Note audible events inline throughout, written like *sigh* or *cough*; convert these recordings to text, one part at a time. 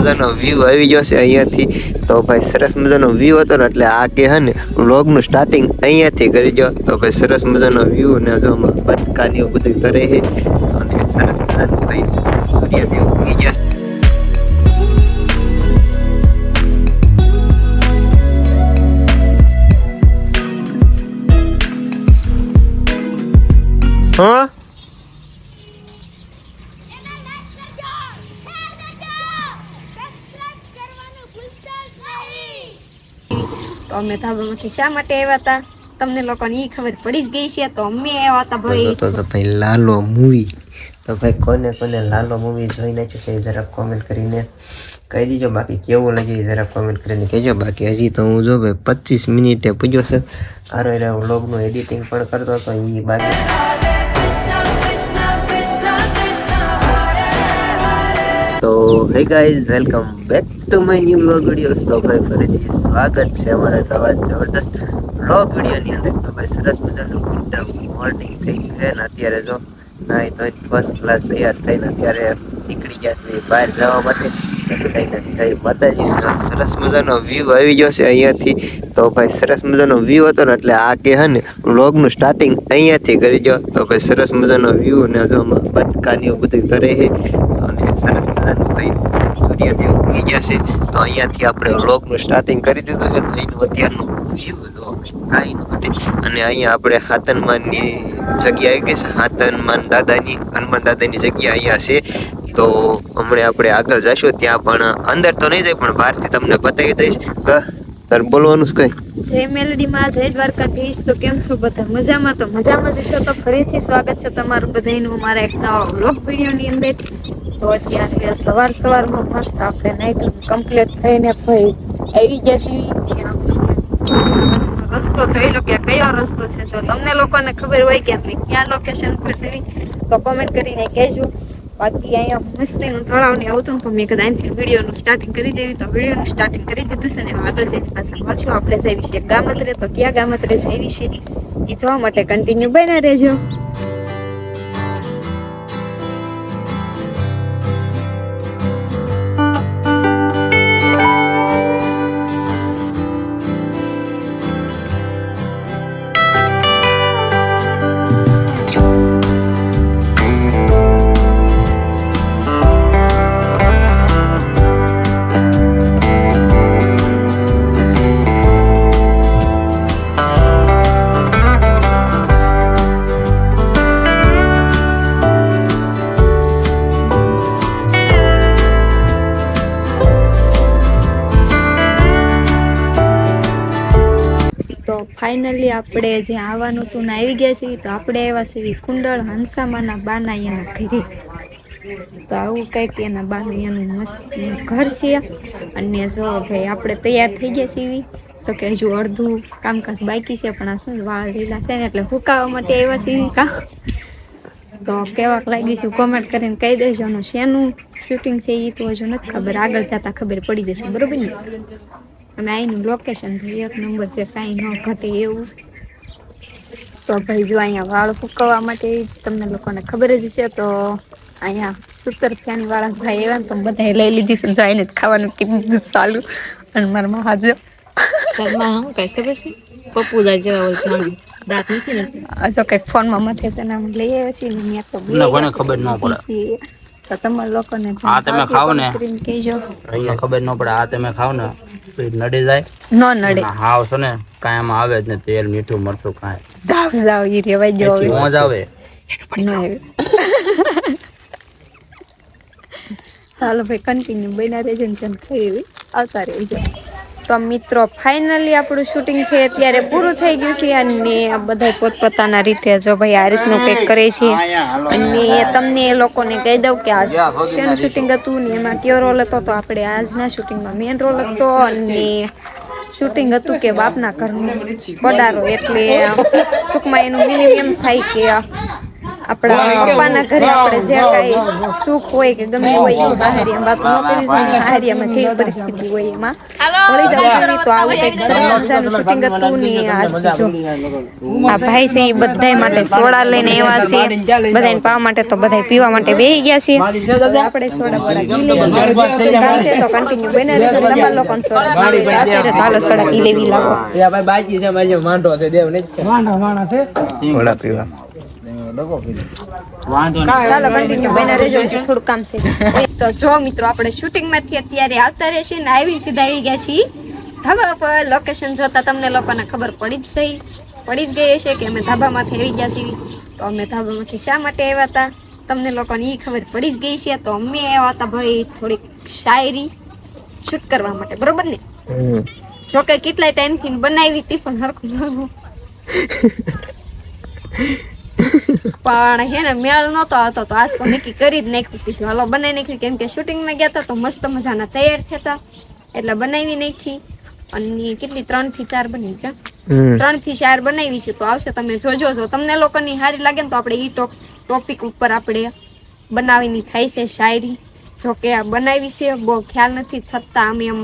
મજાનો વ્યૂ આવી ગયો અહીંયાથી. તો ભાઈ સરસ મજાનો વ્યૂ હતો ને એટલે આ કે હે ને વ્લોગનું સ્ટાર્ટિંગ અહીંયાથી કરી દો. તો ભાઈ સરસ મજાનો વ્યૂ ને જો આમાં બટકા બધું કરે છે. અને સરસ મજાનું ભાઈ સૂર્યદેવ ઉગી ગયા છે. તો અમે ધાબામાંથી શા માટે આવ્યા હતા? તમને લોકોને એ ખબર પડી જ ગઈ છે તો અમે આવ્યા હતા ભાઈ. તો ભાઈ લાલો મૂવી તો ભાઈ કોને કોને લાલો મૂવી જોઈ નાખ્યું છે એ જરાક કોમેન્ટ કરીને કહી દીજો. બાકી કેવું લાગ્યું એ જરાક કોમેન્ટ કરીને કહેજો. બાકી હજી તો હું જો ભાઈ પચીસ મિનિટે પૂજ્યો છે. આરો વ્લોગનું એડિટિંગ પણ કરતો હતો એ બાકી. તો hey guys welcome back to my new vlog videos તો ભાઈ ફરીથી સ્વાગત છે અમારા નવા જબરદસ્ત બ્લોગ વિડીયોની અંદર. તો ભાઈ સરસ મજાનું વિન્ટર મોર્નિંગ થઈ ગયું છે ને અત્યારે જો નાઈ તો ફર્સ્ટ ક્લાસ તૈયાર થઈને અત્યારે નીકળી ગયા છે બહાર જવા માટે. સરસ મજાનો વ્યૂ આવી ગયો છે અહીંયાથી. તો ભાઈ સરસ મજાનો વ્યૂ હતો ને એટલે આ કે હે ને વ્લોગનું સ્ટાર્ટિંગ અહીંયાથી કરી દો તો ભાઈ સરસ મજાનો વ્યૂ ને જો બટકાની બધું કરે છે. અને સરસ મજાનું ભાઈ સૂર્યદેવ ઉગી ગયા છે તો અહીંયાથી આપણે વ્લોગનું સ્ટાર્ટિંગ કરી દીધું છે, તો અહીંનું અત્યારનું અને અહીંયા આપણે હાતનમાનની જગ્યા આવી ગઈ છે. હાતનમાન દાદાની, હનુમાન દાદાની જગ્યા અહીંયા છે. તો હમણાં આપણે આગળ જઈશું ત્યાં પણ અંદર તો નહીં જાય, પણ બહારથી તમને બતાવી દઈશ. તાર બોલવાનું કઈ? જય મેલડીમાં જય દ્વારકાધીશ, તો કેમ છો બધા? મજામાં તો મજામાં જ છો? તો ફરીથી સ્વાગત છે તમારું બધાનું મારા એક નવા વ્લોગ વિડીયોની અંદર. તો અત્યારે સવાર સવારમાં મસ્ત આપણે નાઇટિંગ કમ્પ્લીટ થઈને ભાઈ આવી ગયા છીએ રસ્તો જોઈ લો કે કયો રસ્તો છે, જો તમને લોકોને ખબર હોય કે આપણે ક્યાં લોકેશન પર જવી તો કોમેન્ટ કરીને કહેજો. બાકી અહીંયા મસ્તીનું તળાવ ને આવતું તો મેં કદાચ અહીંથી વિડીયોનું સ્ટાર્ટિંગ કરી દેવી, તો વિડીયોનું સ્ટાર્ટિંગ કરી દીધું છે ને આગળ જઈને પાછા મળશું. આપણે જઈ વિશે ગામત્રે. તો ક્યાં ગામત્રે જઈ વિશે એ જોવા માટે કન્ટિન્યુ બન્યા રહેજો. ફાઇનલી આપણે જે આવવાનું હતું ને આવી ગયા છીએ, તો આપણે આવ્યા છીએ કુંડળ હંસામાના બાના એના ઘરે. તો આવું કંઈક એના બાનું એનું મસ્ત ઘર છે. અને જો ભાઈ આપણે તૈયાર થઈ ગયા છીએ જો કે હજુ અડધું કામકાજ બાકી છે, પણ આ શું વાળ લીલા છે ને એટલે ફૂકાવા માટે આવ્યા છીએ કા તો કેવાક લાગી છું કોમેન્ટ કરીને કહી દેજો. અને શેનું શૂટિંગ છે એ તો હજુ નથી ખબર. આગળ જતા ખબર પડી જશે. બરોબર ને? અને અહીંનું લોકેશન ભાઈ એક નંબર છે કાંઈ ન ઘટે એવું. તો ભાઈ જો અહીંયા વાળ ફૂકવવા માટે તમને લોકોને ખબર જ છે તો અહીંયા સત્તર ફેન વાળા ભાઈ એવા તો બધાએ લઈ લીધી છે જો આઈને ખાવાનું કીધું ચાલુ. અને મારા માં હાજર ઘરમાં હું કઈ ખબર છે? પપ્પુદા જેવા હોય જાણે દાંત નથી ને? આ જો કંઈક ફોનમાં મથે તેના લઈ આવ્યા છીએ ને ત્યાં તો બે ખબર ન પડે. તો તમારા લોકોને હા, તમે ખાવ ને. ખબર ન પડે આ તમે ખાવ ને તો નડી જાય. નો નડે. હાવ છે ને કાંઈ આમાં આવે જ ને તેલ મીઠું મરચું કાંઈ. જાવ જાવ ઈ રેવાય જો આવે મોજ આવે. ન આવે. *laughs* ભાઈ કન્ટિન્યુ બન્યા રહેજે ને તમે ખાઈ એવી આવતા રહેજો. તો મિત્રો ફાઇનલી આપણું શૂટિંગ છે. અત્યારે પૂરું થઈ ગયું છે અને આ બધા પોતપોતાના રીતે જો ભાઈ આ રીતનું કંઈક કરે છે. અને તમને એ લોકોને કહી દઉં કે આ શેનું શૂટિંગ હતું ને એમાં કયો રોલ હતો તો આપણે આજના શૂટિંગમાં મેઇન રોલ હતો અને શૂટિંગ હતું કે બાપના ઘરનું પડારો એટલે ટૂંકમાં એનું મિનિંગ એમ થાય કે આપણા પપ્પાના ઘરે આપણે જે કઈ સુખ હોય કે ગમે હોય એવું બહારિયામાં બાકી ન કરી જોઈએ. બહારિયામાં જે પરિસ્થિતિ હોય એમાં. વળી જવું તો આવું કંઈક સરસ શૂટિંગ હતું ને આ ભાઈ છે એ બધાય માટે સોડા લઈને એવા છે. બધાને પાવા માટે તો બધાય પીવા માટે બેહી ગયા છે. આપણે સોડા લઈએ. છે તો કન્ટિન્યુ બને રહેજો. તમારા લોકોને સોડા પીવી. હોય અત્યારે તો હાલો સોડા પી લેવી લાવો. ભાઈ બાકી છે મારી માંડો છે દેવ નહીં માંડો માંડો છે? સોડા હજી થોડું કામ છે. તો જો મિત્રો આપણે શૂટિંગમાંથી અત્યારે આવતા રહેશે ને આવી સીધા આવી ગયા છીએ. ધાબા પર લોકેશન જોતા તમને લોકોને ખબર પડી જ જઈ પડી જ ગઈ હશે કે અમે ધાબામાંથી આવી ગયા છીએ. તો અમે ધાબામાંથી શા માટે આવ્યા હતા? તમને લોકોને એ ખબર પડી જ ગઈ છે. તો અમે આવ્યા હતા ભાઈ થોડીક શાયરી શૂટ કરવા માટે. બરોબર ને? જોકે કેટલાય ટાઈમથી બનાવી હતી પણ હરખું *laughs* પણ હે ને મેળ નતો આવતો તો આજ તો નક્કી કરી જ નાખ્યું. કીધું હાલો બનાવી નાખ્યું. કેમ કે શૂટિંગમાં ગયા હતા તો મસ્ત મજાના તૈયાર થતા એટલે બનાવી નાખી. અને કેટલી ત્રણથી ચાર બની ગયા ત્રણથી ચાર બનાવી છે. તો આવશે તમે જોજો. જો તમને લોકોની સારી લાગે ને તો આપણે ઈ ટોપિક ઉપર આપણે બનાવીની થાય છે શાયરી. જો કે આ બનાવી છે બહુ ખ્યાલ નથી છતાં અમે આમ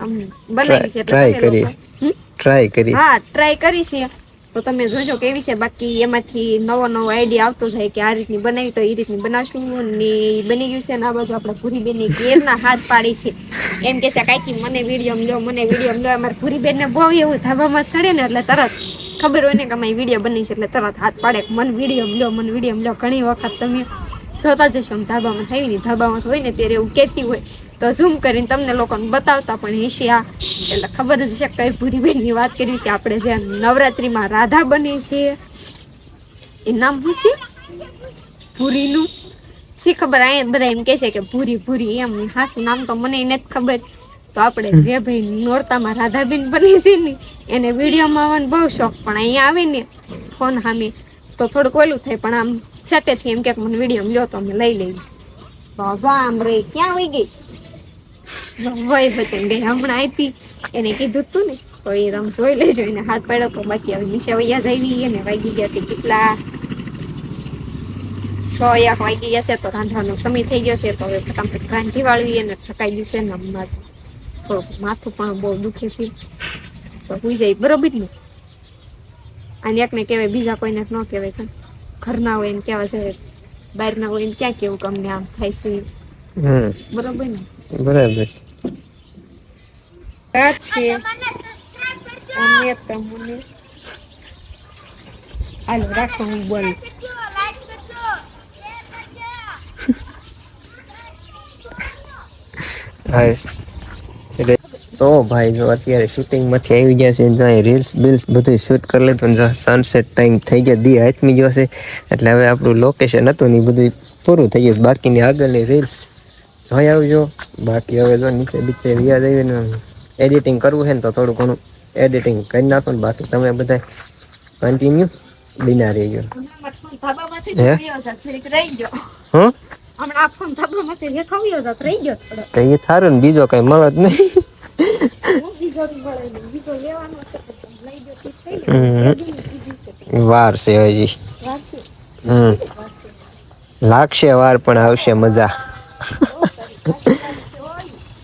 આમ બનાવી છે? ટ્રાય કરી હા ટ્રાય કરી છે. તો તમે જોજો કેવી છે, બાકી એમાંથી નવો નવો આઈડિયા આવતો જાય કે આ રીતની બનાવી તો એ રીતની બનાવશું ને બની ગયું છે ને આ બાજુ આપણે ભૂરીબેનની કેરના હાથ પાડી છે. એમ કે છે કાંઈક મને વીડિયો લો મને વીડિયો લો અમારે ભૂરીબેનને બહુ એવું ધાબામાં ચડે ને એટલે તરત ખબર હોય ને કે અમારી વીડિયો બની છે એટલે તરત હાથ પાડે મન વીડિયો લો મને વીડિયો લો ઘણી વખત તમે જોતા જશો આમ ધાબામાં થઈ ને, ધાબામાં હોય ને ત્યારે એવું કહેતી હોય તો ઝૂમ કરીને તમને લોકોને બતાવતા પણ હશે આ. એટલે ખબર જ છે કઈ ભૂરીબેનની વાત કરી છે. આપણે જે નવરાત્રિમાં રાધા બની છે. એ નામ શું છે? ભૂરીનું? શી ખબર? અહીંયા બધા એમ કહે છે કે ભૂરી ભૂરી. એમ હાસું નામ તો મને નથી ખબર. તો આપણે જે ભાઈ નોરતામાં રાધાબેન બની છે ને, એને વિડીયોમાં આવવાનો બહુ શોખ. પણ અહીંયા આવે ને ફોન સામે, તો થોડુંક ઓલું થાય. પણ આમ છેટેથી એમ કે મને વીડિયો લ્યો તો અમે લઈ લઈએ. બાબા આમ રે, ક્યાં વહી ગઈ? વય બચન ગઈ હમણાં આવી એને કીધું તું ને તો એ તમે જોઈ લેજો એને હાથ પાડો તો બાકી હવે નિશા વૈયા આવી અને વાગી ગયા છે કેટલા? છ એક વાગી ગયા છે તો રાંધવાનો સમય થઈ ગયો છે તો હવે ફટાફટ રાંધી વાળવી અને ઠકાઈ ગયું છે ને હમણાં જ. થોડુંક માથું પણ બહુ દુખે છે. તો હુઈ જાય બરોબર ને? અને એકને કહેવાય બીજા કોઈને ન કહેવાય પણ ઘરના હોય એને કહેવા જાય બહારના હોય એને ક્યાં કેવું કે અમને આમ થાય છે. બરોબર ને? બરાબર આ છે અમે તમને હાલો રાખો હું બોલું હા એટલે તો ભાઈ જો અત્યારે શૂટિંગમાંથી આવી ગયા છે જો અહીં રીલ્સ બિલ્સ બધું શૂટ કરી લીધું ને જો સનસેટ ટાઈમ થઈ ગયા દી હાથમી ગયો છે. એટલે હવે આપણું લોકેશન હતું ને એ બધું પૂરું થઈ ગયું બાકીની આગળની રીલ્સ જોઈ આવજો બાકી હવે જો નીચે બીચે વ્યાજ આવીને એડિટિંગ કરવું છે ને તો થોડું ઘણું એડિટિંગ કરી નાખો ને બાકી તમે બધા કન્ટિન્યુ બિના રહી ગયો ધાબામાંથી હે? ગયો જાત જરીક રહી ગયો. હં? હમણાં આ ફોન ધાબામાંથી દેખાવ્યો જાત રહી ગયો થોડો તો એ થારું ને બીજો કઈ મળે જ નહીં. હું બીજો બી મળે નહીં. બીજો લેવાનો છે તો પણ લઈ ગયો ઠીક થઈ ને હમ. બીજી બીજી છે વાર છે હજી. વાંચી. હમ. લાગશે વાર પણ આવશે મજા.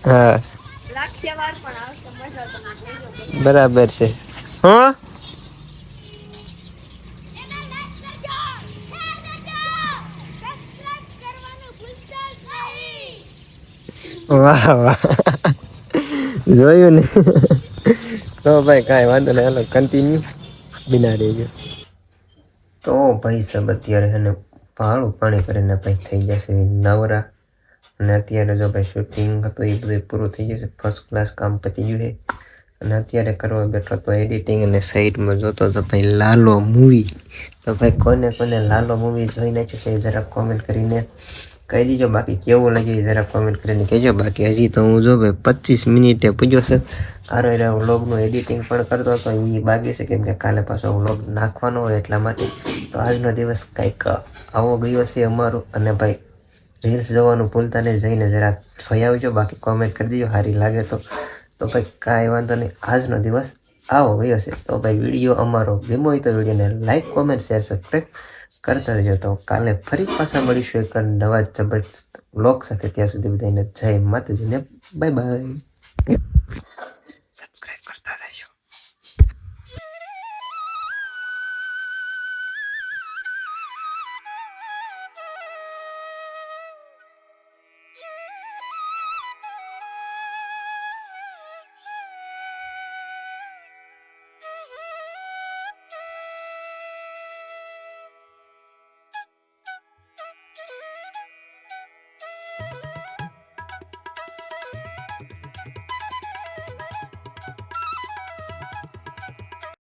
હા. બરાબર છે. હા? વાહ વાહ. જોયું ને. તો ભાઈ કાંઈ વાંધો નહીં, હાલો કન્ટિન્યુ બિના રહેજો તો ભાઈ સાહેબ, અત્યારે એને ભાળું પાણી કરીને ભાઈ થઈ જશે નવરા. અને અત્યારે જો ભાઈ શૂટિંગ હતું એ બધું પૂરું થઈ ગયું છે. ફર્સ્ટ ક્લાસ કામ પતી ગયું છે. અને અત્યારે કરવા બેઠો તો એડિટિંગ અને સાઈડમાં જોતો તો ભાઈ લાલો મૂવી તો ભાઈ કોને કોને લાલો મૂવી જોઈ નાખ્યું છે એ જરાક કોમેન્ટ કરીને કહી દીજો. બાકી કેવું લાગ્યું એ જરાક કોમેન્ટ કરીને કહેજો. બાકી હજી તો હું જો ભાઈ પચીસ મિનિટે પૂજ્યો છે. આરો એટલે વ્લોગનું એડિટિંગ પણ કરતો હતો. એ બાકી છે કેમ કે કાલે પાછો વ્લોગ નાખવાનો હોય એટલા માટે. તો આજનો દિવસ કંઈક આવો ગયો છે અમારો. અને ભાઈ રીલ્સ જોવાનું ભૂલતા નહીં, જઈને જરા જોઈ આવજો. બાકી કોમેન્ટ કરી દેજો, સારી લાગે તો. તો ભાઈ કાંઈ વાંધો નહીં, આજનો દિવસ આવો ગયો છે. તો ભાઈ વીડિયો અમારો ગમ્યો હોય તો વિડીયોને લાઈક કોમેન્ટ શેર સબસ્ક્રાઈબ કરતા રહેજો. તો કાલે ફરી પાછા મળીશું એક નવા જબરજસ્ત બ્લોગ સાથે. ત્યાં સુધી બધાને જય માતાજીને બાય બાય